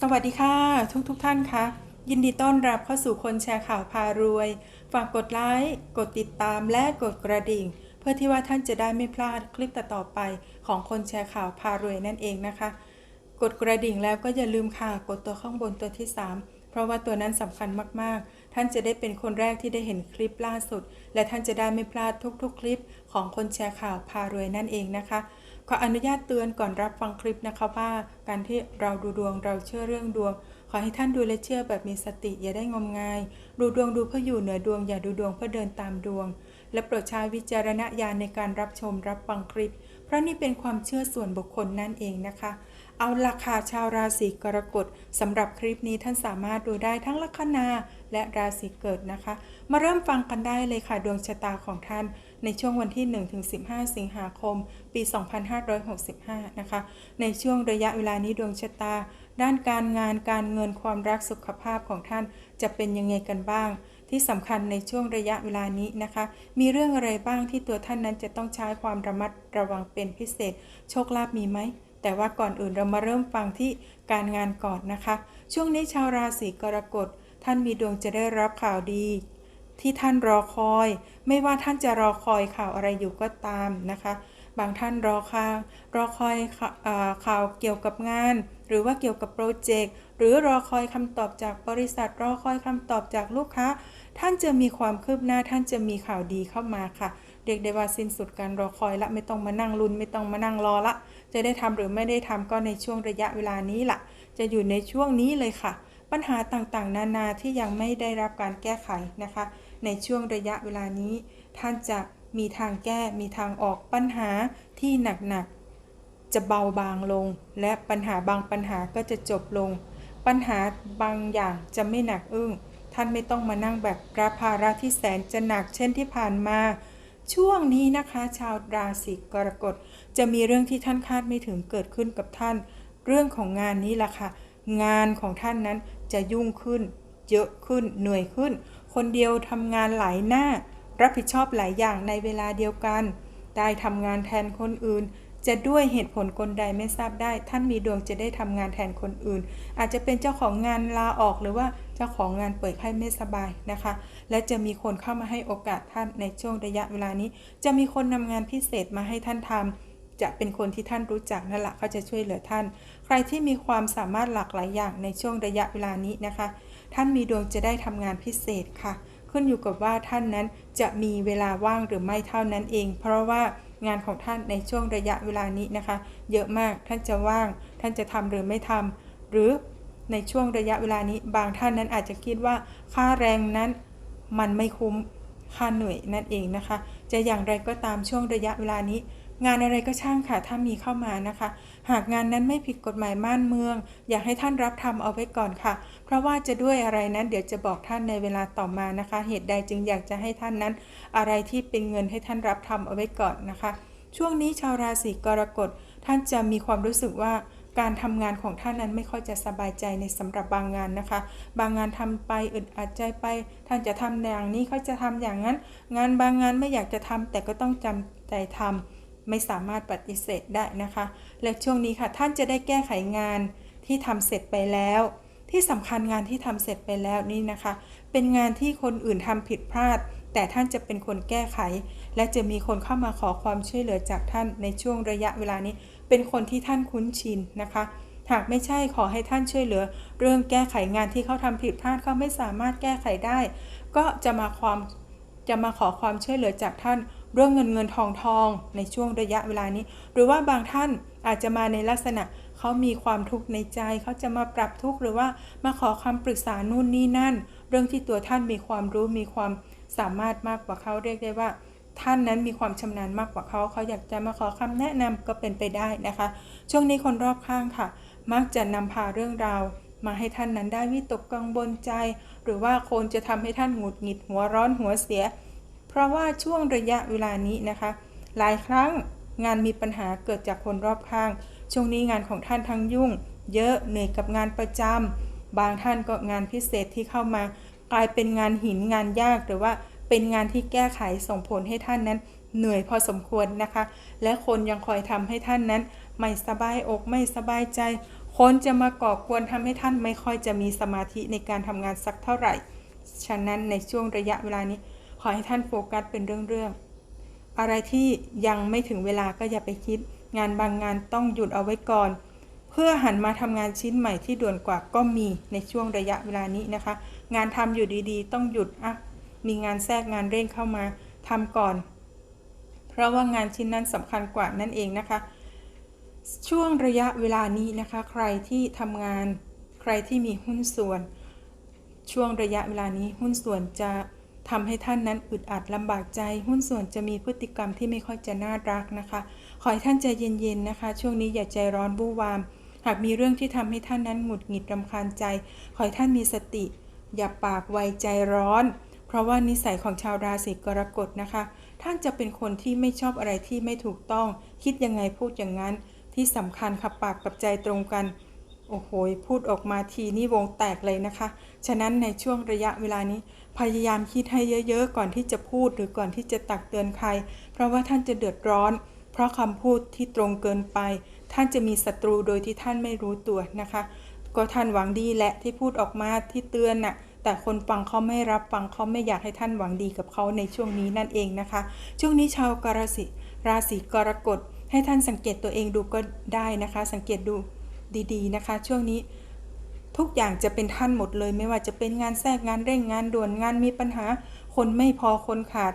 สวัสดีค่ะ ทุกทุกท่านคะยินดีต้อนรับเข้าสู่คนแชร์ข่าวพารวย ฝากกดไลค์กดติดตามและกดกระดิ่ง เพื่อที่ว่าท่านจะได้ไม่พลาดคลิปต่อๆไปของคนแชร์ข่าวพารวยนั่นเองนะคะ กดกระดิ่งแล้วก็อย่าลืมค่ะกดตัวข้างบนตัวที่ 3 เพราะว่าตัวนั้นสำคัญมากๆ ท่านจะได้เป็นคนแรกที่ได้เห็นคลิปล่าสุด และท่านจะได้ไม่พลาดทุกๆ คลิปของคนแชร์ข่าวพารวยนั่นเองนะคะ ขออนุญาตเตือนก่อนรับฟังคลิปนะคะว่า การที่เราดูดวงเราเชื่อเรื่องดวง ขอให้ท่านดูและเชื่อแบบมีสติอย่าได้งมงาย ดูดวงดูเพื่ออยู่เหนือดวงอย่าดูดวงเพื่อเดินตามดวง และโปรดใช้วิจารณญาณในการรับชมรับฟังคลิป เพราะนี่เป็นความเชื่อส่วนบุคคลนั่นเองนะคะ เอาราคาชาวราศีกรกฎสำหรับคลิปนี้ท่านสามารถดูได้ทั้งลัคนาและราศีเกิดนะคะ มาเริ่มฟังกันได้เลยค่ะดวงชะตาของท่าน ในช่วงวันที่ 1-15 สิงหาคม ปี 2565 นะคะ ในช่วงระยะเวลานี้ดวงชะตา ด้านการงานการเงินความรักสุขภาพของท่านจะเป็นยังไงกันบ้างที่สำคัญในช่วงระยะเวลานี้นะคะ มีเรื่องอะไรบ้างที่ตัวท่านนั้นจะต้องใช้ความระมัดระวังเป็นพิเศษ โชคลาภมีไหม แต่ว่าก่อนอื่นเรามาเริ่มฟังที่การงานก่อนนะคะ ช่วงนี้ชาวราศีกรกฎ ท่านมีดวงจะได้รับข่าวดี ที่ท่านรอคอย ไม่ว่าท่านจะรอคอยข่าวอะไรอยู่ก็ตามนะคะ บางท่านรอข่าวรอคอยข่าวเกี่ยวกับงาน หรือว่าเกี่ยวกับโปรเจกต์หรือรอคอยคำตอบจากบริษัท รอคอยคำตอบจากลูกค้า ท่านจะมีความคืบหน้าท่านจะมีข่าวดีเข้ามาค่ะเรียกได้ว่าสิ้นสุดการรอคอยละไม่ต้องมานั่งลุ้นไม่ต้องมานั่งรอละ จะได้ทำหรือไม่ได้ทำก็ในช่วงระยะเวลานี้ล่ะจะอยู่ในช่วงนี้เลยค่ะ ปัญหาต่างๆ นานาที่ยังไม่ได้รับการแก้ไขนะคะ ในช่วงระยะเวลานี้ ท่านจะมีทางแก้มีทางออกปัญหาที่หนักๆ จะเบาบางลง และปัญหาบางปัญหาก็จะจบลง ปัญหาบางอย่างจะไม่หนักอึ้งท่านไม่ต้องมานั่งแบบรับภาระที่แสนจะหนักเช่นที่ผ่านมา ช่วงนี้นะคะ ชาวราศีกรกฎจะมีเรื่องที่ท่านคาดไม่ถึงเกิดขึ้นกับท่าน เรื่องของงานนี้แหละค่ะ งานของท่านนั้นจะยุ่งขึ้น เยอะขึ้นเหนื่อยขึ้น คนเดียวทำงานหลายหน้า รับผิดชอบหลายอย่างในเวลาเดียวกัน ได้ทำงานแทนคนอื่น จะด้วยเหตุผลกลใดไม่ทราบได้ ท่านมีดวงจะได้ทำงานแทนคนอื่น อาจจะเป็นเจ้าของงานลาออกหรือว่าเจ้าของงานเปิดไข้ไม่สบายนะคะ และจะมีคนเข้ามาให้โอกาสท่านในช่วงระยะเวลานี้ จะมีคนนำงานพิเศษมาให้ท่านทำจะเป็นคนที่ท่านรู้จักนั่นแหละเขาจะช่วยเหลือท่าน ใครที่มีความสามารถหลากหลายอย่างในช่วงระยะเวลานี้นะคะ ท่านมีดวงจะได้ทำงานพิเศษค่ะ ขึ้นอยู่กับว่าท่านนั้นจะมีเวลาว่างหรือไม่เท่านั้นเอง เพราะว่างานของท่านในช่วงระยะเวลานี้นะคะ เยอะมากท่านจะว่าง ท่านจะทำหรือไม่ทำหรือในช่วงระยะเวลานี้บางท่านนั้นอาจจะคิดว่าค่าแรงนั้นมันไม่คุ้มค่าเหนื่อยนั่นเองนะคะ จะอย่างไรก็ตามช่วงระยะเวลานี้ งานอะไรก็ช่างค่ะถ้ามีเข้ามานะคะ หากงานนั้นไม่ผิดกฎหมายม่านเมือง อยากให้ท่านรับทำเอาไว้ก่อนค่ะ เพราะว่าจะด้วยอะไรนั้นเดี๋ยวจะบอกท่านในเวลาต่อมานะคะ เหตุใดจึงอยากจะให้ท่านนั้น อะไรที่เป็นเงินให้ท่านรับทำเอาไว้ก่อนนะคะ ช่วงนี้ชาวราศีกรกฎท่านจะมีความรู้สึกว่าการทำงานของท่านนั้นไม่ค่อยจะสบายใจในสำหรับบางงานนะคะ บางงานทำไปอึดอัดใจไป ท่านจะทำอย่างนี้เขาจะทำอย่างนั้น งานบางงานไม่อยากจะทำแต่ก็ต้องจำใจทำ ไม่สามารถปฏิเสธได้นะคะ และช่วงนี้ค่ะท่านจะได้แก้ไขงานที่ทำเสร็จไปแล้ว ที่สำคัญงานที่ทำเสร็จไปแล้วนี่นะคะ เป็นงานที่คนอื่นทำผิดพลาด แต่ท่านจะเป็นคนแก้ไข และจะมีคนเข้ามาขอความช่วยเหลือจากท่านในช่วงระยะเวลานี้ เป็นคนที่ท่านคุ้นชินนะคะหากไม่ใช่ขอให้ท่านช่วยเหลือ เรื่องแก้ไขงานที่เขาทำผิดพลาดเขาไม่สามารถแก้ไขได้ ก็จะมาความจะมาขอความช่วยเหลือจากท่าน เรื่องเงินเงินทองทองในช่วงระยะเวลานี้ หรือว่าบางท่านอาจจะมาในลักษณะเขามีความทุกข์ในใจเขาจะมาปรับทุกข์หรือว่ามาขอคำปรึกษานู่นนี่นั่น เรื่องที่ตัวท่านมีความรู้มีความสามารถมากกว่าเขาเรียกได้ว่า ท่านนั้นมีความชำนาญมากกว่าเขาเขาอยากจะมาขอคำแนะนำก็เป็นไปได้นะคะ ช่วงนี้คนรอบข้างค่ะ มักจะนำพาเรื่องราวมาให้ท่านนั้นได้วิตกกังวลใจ หรือว่าคนจะทำให้ท่านหงุดหงิดหัวร้อนหัวเสีย ราะว่าช่วงระยะเวลานี้นะคะ หลายครั้งงานมีปัญหาเกิดจากคนรอบข้าง ช่วงนี้งานของท่านทั้งยุ่ง เยอะเหนื่อยกับงานประจำบางท่านก็งานพิเศษที่เข้ามา กลายเป็นงานหินงานยากหรือว่าเป็นงานที่แก้ไขส่งผลให้ท่านนั้น เหนื่อยพอสมควรนะคะ และคนยังคอยทำให้ท่านนั้น ไม่สบายอกไม่สบายใจคคนจะมาก่อกวนทำให้ท่านไม่ค่อยจะมีสมาธิในการทำงานสักเท่าไหร่ ฉะนั้นในช่วงระยะเวลานี้ ขอให้ท่านโฟกัสเป็นเรื่องๆ อะไรที่ยังไม่ถึงเวลาก็อย่าไปคิด งานบางงานต้องหยุดเอาไว้ก่อน เพื่อหันมาทำงานชิ้นใหม่ที่ด่วนกว่าก็มีในช่วงระยะเวลานี้นะคะ งานทำอยู่ดีๆ ต้องหยุดอะมีงานแทรกงานเร่งเข้ามาทำก่อน เพราะว่างานชิ้นนั้นสำคัญกว่านั่นเองนะคะ ช่วงระยะเวลานี้นะคะ ใครที่ทำงาน ใครที่มีหุ้นส่วน ช่วงระยะเวลานี้หุ้นส่วนจะ ทำให้ท่านนั้นอึดอัดลำบากใจ หุ้นส่วนจะมีพฤติกรรมที่ไม่ค่อยจะน่ารักนะคะ ขอให้ท่านใจเย็นๆนะคะ ช่วงนี้อย่าใจร้อนบู้วาม หากมีเรื่องที่ทำให้ท่านนั้นหงุดหงิดรำคาญใจ ขอให้ท่านมีสติ อย่าปากไวใจร้อน เพราะว่านิสัยของชาวราศีกรกฎนะคะ ท่านจะเป็นคนที่ไม่ชอบอะไรที่ไม่ถูกต้อง คิดยังไงพูดอย่างนั้น ที่สำคัญค่ะปากกับใจตรงกันโอ้โห พูดออกมาทีนี่วงแตกเลยนะคะ ฉะนั้นในช่วงระยะเวลานี้ พยายามคิดให้เยอะๆ ก่อนที่จะพูดหรือก่อนที่จะตักเตือนใคร เพราะว่าท่านจะเดือดร้อน เพราะคำพูดที่ตรงเกินไป ท่านจะมีศัตรูโดยที่ท่านไม่รู้ตัวนะคะ ก็ท่านหวังดีแหละที่พูดออกมาที่เตือนน่ะแต่คนฟังเขาไม่รับฟังเขาไม่อยากให้ท่านหวังดีกับเขาในช่วงนี้นั่นเองนะคะ ช่วงนี้ชาวกราศีราศีกรกฎให้ท่านสังเกตตัวเองดูก็ได้นะคะ สังเกตดูดีๆนะคะ ช่วงนี้ ทุกอย่างจะเป็นท่านหมดเลย ไม่ว่าจะเป็นงานแทรกงานเร่งงานด่วนงานมีปัญหา คนไม่พอคนขาด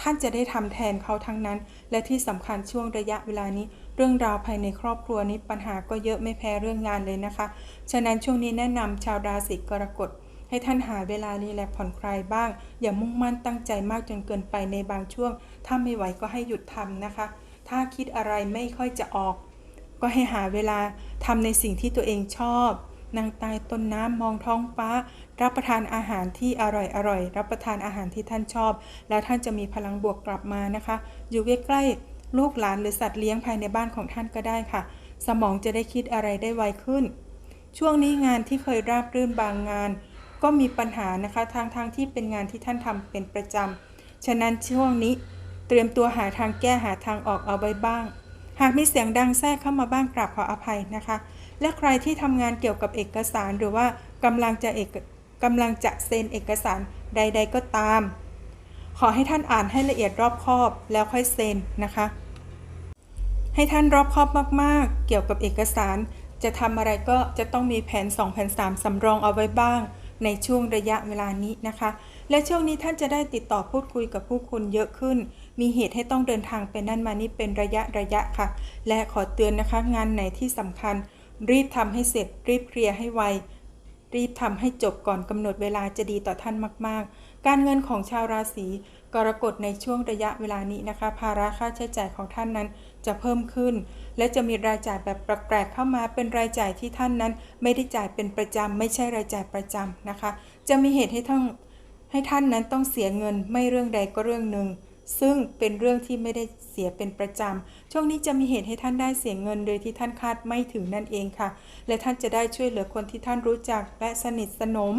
ท่านจะได้ทำแทนเขาทั้งนั้น และที่สำคัญช่วงระยะเวลานี้ เรื่องราวภายในครอบครัวนี้ปัญหาก็เยอะไม่แพ้เรื่องงานเลยนะคะ ฉะนั้นช่วงนี้แนะนำชาวราศีกรกฎให้ท่านหาเวลารีแลกผ่อนคลายบ้าง อย่ามุ่งมั่นตั้งใจมากจนเกินไปในบางช่วง ถ้าไม่ไหวก็ให้หยุดทำนะคะ ถ้าคิดอะไรไม่ค่อยจะออก ก็ให้หาเวลาทำในสิ่งที่ตัวเองชอบ นั่งใต้ต้นน้ำมองท้องฟ้า รับประทานอาหารที่อร่อยอร่อย รับประทานอาหารที่ท่านชอบ แล้วท่านจะมีพลังบวกกลับมานะคะ อยู่ใกล้ๆลูกหลานหรือสัตว์เลี้ยงภายในบ้านของท่านก็ได้ค่ะ สมองจะได้คิดอะไรได้ไวขึ้น ช่วงนี้งานที่เคยราบรื่นบางงาน ก็มีปัญหานะคะทางทางที่เป็นงานที่ท่านทำเป็นประจำฉะนั้นช่วงนี้เตรียมตัวหาทางแก้หาทางออกเอาไว้บ้าง หากมีเสียงดังแทรกเข้ามาบ้างกราบขออภัยนะคะ และใครที่ทำงานเกี่ยวกับเอกสารหรือว่ากำลังจะเอกกำลังจะเซ็นเอกสารใด ๆ ก็ตาม ขอให้ท่านอ่านให้ละเอียดรอบคอบแล้วค่อยเซ็นนะคะ ให้ท่านรอบคอบมากๆ เกี่ยวกับเอกสาร จะทำอะไรก็จะต้องมีแผน2แผน3สำรองเอาไว้บ้าง ในช่วงระยะเวลานี้นะคะ และช่วงนี้ท่านจะได้ติดต่อพูดคุยกับผู้คนเยอะขึ้น มีเหตุให้ต้องเดินทางไปนั่นมานี่เป็นระยะระยะค่ะ และขอเตือนนะคะงานไหนที่สำคัญ รีบทำให้เสร็จ รีบเคลียร์ให้ไวรีบทำให้จบก่อนกำหนดเวลาจะดีต่อท่านมาก ๆ การเงินของชาวราศีกรกฎในช่วงระยะเวลานี้นะคะ ภาระค่าใช้จ่ายของท่านนั้นจะเพิ่มขึ้น และจะมีรายจ่ายแบบแปลกๆเข้ามาเป็นรายจ่ายที่ท่านนั้น ไม่ได้จ่ายเป็นประจำไม่ใช่รายจ่ายประจำนะคะ จะมีเหตุให้ท่านให้ท่านนั้นต้องเสียเงินไม่เรื่องใดก็เรื่องหนึ่ง ซึ่งเป็นเรื่องที่ไม่ได้เสียเป็นประจำ ช่วงนี้จะมีเหตุให้ท่านได้เสียเงินโดยที่ท่านคาดไม่ถึงนั่นเองค่ะ และท่านจะได้ช่วยเหลือคนที่ท่านรู้จักและสนิทสนม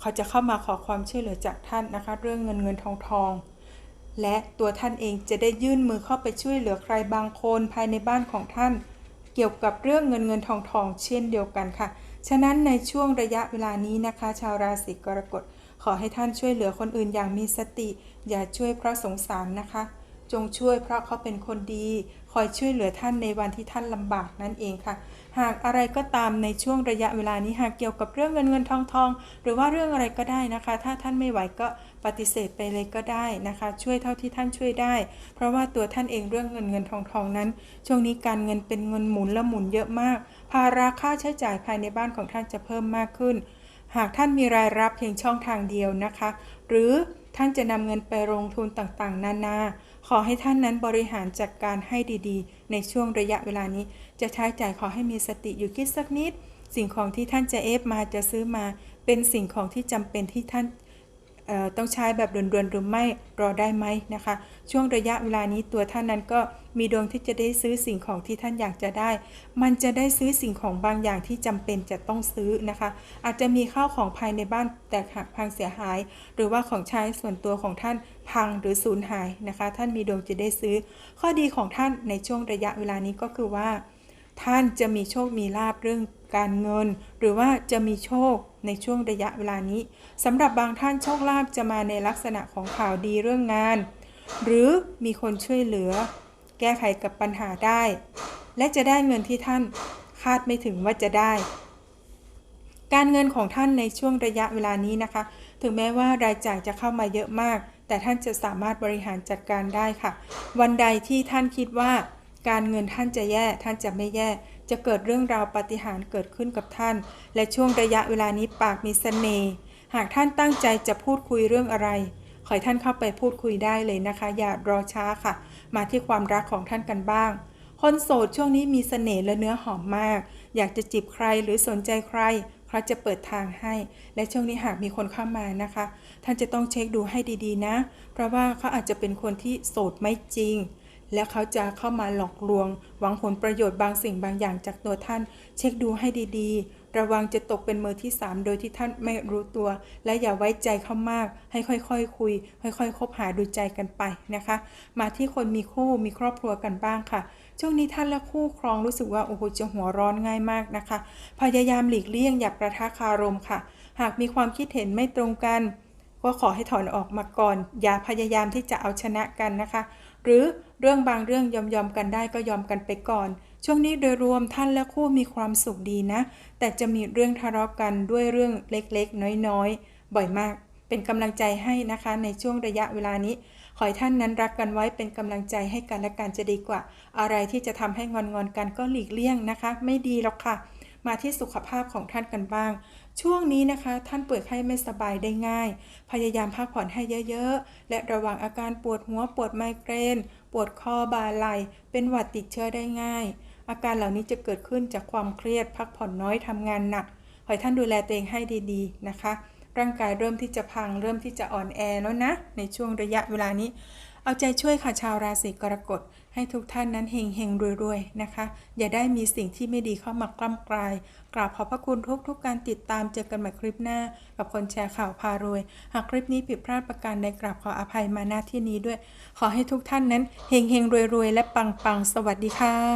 เขาจะเข้ามาขอความช่วยเหลือจากท่านนะคะ เรื่องเงินเงินทองทอง และตัวท่านเองจะได้ยื่นมือเข้าไปช่วยเหลือใครบางคนภายในบ้านของท่าน เกี่ยวกับเรื่องเงินเงินทองทอง เช่นเดียวกันค่ะ ฉะนั้นในช่วงระยะเวลานี้นะคะ ชาวราศีกรกฎ ขอให้ท่านช่วยเหลือคนอื่นอย่างมีสติ อย่าช่วยเพราะสงสารนะคะ จงช่วยเพราะเขาเป็นคนดี คอยช่วยเหลือท่านในวันที่ท่านลำบากนั่นเองค่ะ หากอะไรก็ตามในช่วงระยะเวลานี้หากเกี่ยวกับเรื่องเงินเงินทองทอง หรือว่าเรื่องอะไรก็ได้นะคะ ถ้าท่านไม่ไหวก็ปฏิเสธไปเลยก็ได้นะคะ ช่วยเท่าที่ท่านช่วยได้ เพราะว่าตัวท่านเองเรื่องเงินเงินทองทองนั้น ช่วงนี้การเงินเป็นเงินหมุนและหมุนเยอะมาก ภาระค่าใช้จ่ายภายในบ้านของท่านจะเพิ่มมากขึ้น หากท่านมีรายรับเพียงช่องทางเดียวนะคะ หรือท่านจะนำเงินไปลงทุนต่างๆ นานา ขอให้ท่านนั้นบริหารจัดการให้ดีๆ ในช่วงระยะเวลานี้ จะใช้จ่ายขอให้มีสติอยู่คิดสักนิด สิ่งของที่ท่านจะเอฟมาจะซื้อมา เป็นสิ่งของที่จำเป็นที่ท่าน ต้องใช้แบบด่วนๆหรือไม่รอได้ไหมนะคะ ช่วงระยะเวลานี้ตัวท่านนั้นก็มีดวงที่จะได้ซื้อสิ่งของที่ท่านอยากจะได้ มันจะได้ซื้อสิ่งของบางอย่างที่จำเป็นจะต้องซื้อนะคะ อาจจะมีข้าวของภายในบ้านแตกหักพังเสียหาย หรือว่าของใช้ส่วนตัวของท่านพังหรือสูญหายนะคะ ท่านมีดวงจะได้ซื้อ ข้อดีของท่านในช่วงระยะเวลานี้ก็คือว่า ท่านจะมีโชคมีลาบเรื่อง การเงิน หรือว่าจะมีโชคในช่วงระยะเวลานี้สำหรับบางท่านโชคลาภจะมาในลักษณะของข่าวดีเรื่องงาน หรือมีคนช่วยเหลือ แก้ไขกับปัญหาได้ และจะได้เงินที่ท่านคาดไม่ถึงว่าจะได้ การเงินของท่านในช่วงระยะเวลานี้นะคะ ถึงแม้ว่ารายจ่ายจะเข้ามาเยอะมาก แต่ท่านจะสามารถบริหารจัดการได้ค่ะ วันใดที่ท่านคิดว่า การเงินท่านจะแย่ท่านจะไม่แย่ จะเกิดเรื่องราวปาฏิหาริย์เกิดขึ้นกับท่าน และช่วงระยะเวลานี้ปากมีเสน่ห์หากท่านตั้งใจจะพูดคุยเรื่องอะไร ขอให้ท่านเข้าไปพูดคุยได้เลยนะคะ อย่ารอช้าค่ะ มาที่ความรักของท่านกันบ้าง คนโสดช่วงนี้มีเสน่ห์และเนื้อหอมมาก อยากจะจีบใครหรือสนใจใครเขาจะเปิดทางให้ และช่วงนี้หากมีคนเข้ามานะคะ ท่านจะต้องเช็คดูให้ดีๆนะ เพราะว่าเขาอาจจะเป็นคนที่โสดไม่จริง แล้วเขาจะเข้ามาหลอกลวง หวังผลประโยชน์บางสิ่งบางอย่างจากตัวท่าน เช็คดูให้ดีๆ ระวังจะตกเป็นมือที่ 3 โดยที่ท่านไม่รู้ตัว และอย่าไว้ใจเขามาก ให้ค่อยๆคคุย ค่อยๆคบหาดูใจกันไปนะคะ มาที่คนมีคู่มีครอบครัวกันบ้างค่ะช่วงนี้ท่านและคู่ครองรู้สึกว่าโอ้โหจะหัวร้อนง่ายมากนะคะ พยายามหลีกเลี่ยงอย่าประทะคารมค่ะ หากมีความคิดเห็นไม่ตรงกัน ก็ขอให้ถอนออกมาก่อน อย่าพยายามที่จะเอาชนะกันนะคะ หรือเรื่องบางเรื่องยอมยอมๆกันได้ก็ยอมกันไปก่อน ช่วงนี้โดยรวมท่านและคู่มีความสุขดีนะ แต่จะมีเรื่องทะเลาะกันด้วยเรื่องเล็กๆ น้อยๆ บ่อยมาก เป็นกำลังใจให้นะคะในช่วงระยะเวลานี้ขอให้ท่านนั้นรักกันไว้เป็นกำลังใจให้กันและกันจะดีกว่า อะไรที่จะทำให้งอนงอนๆกันก็หลีกเลี่ยงนะคะ ไม่ดีหรอกค่ะ มาที่สุขภาพของท่านกันบ้าง ช่วงนี้นะคะ ท่านป่วยไข้ไม่สบายได้ง่าย พยายามพักผ่อนให้เยอะๆ และระวังอาการปวดหัวปวดไมเกรน ปวดคอบ่าไหล่เป็นหวัดติดเชื้อได้ง่าย อาการเหล่านี้จะเกิดขึ้นจากความเครียด พักผ่อนน้อยทำงานหนักขอให้ท่านดูแลตัวเองให้ดีๆนะคะ ร่างกายเริ่มที่จะพัง เริ่มที่จะอ่อนแอแล้วนะ ในช่วงระยะเวลานี้ เอาใจช่วยค่ะชาวราศีกรกฎให้ทุกท่านนั้นเฮงเฮงๆรวยๆนะคะ อย่าได้มีสิ่งที่ไม่ดีเข้ามากล้ำกลาย กราบขอบพระคุณทุกๆกการติดตามเจอกันใหม่คลิปหน้า กับคนแชร์ข่าวพารวย หากคลิปนี้ผิดพลาดประการใดกราบขออภัยมาหน้าที่นี้ด้วย ขอให้ทุกท่านนั้นเฮงเฮงๆรวยๆและปังๆสวัสดีค่ะ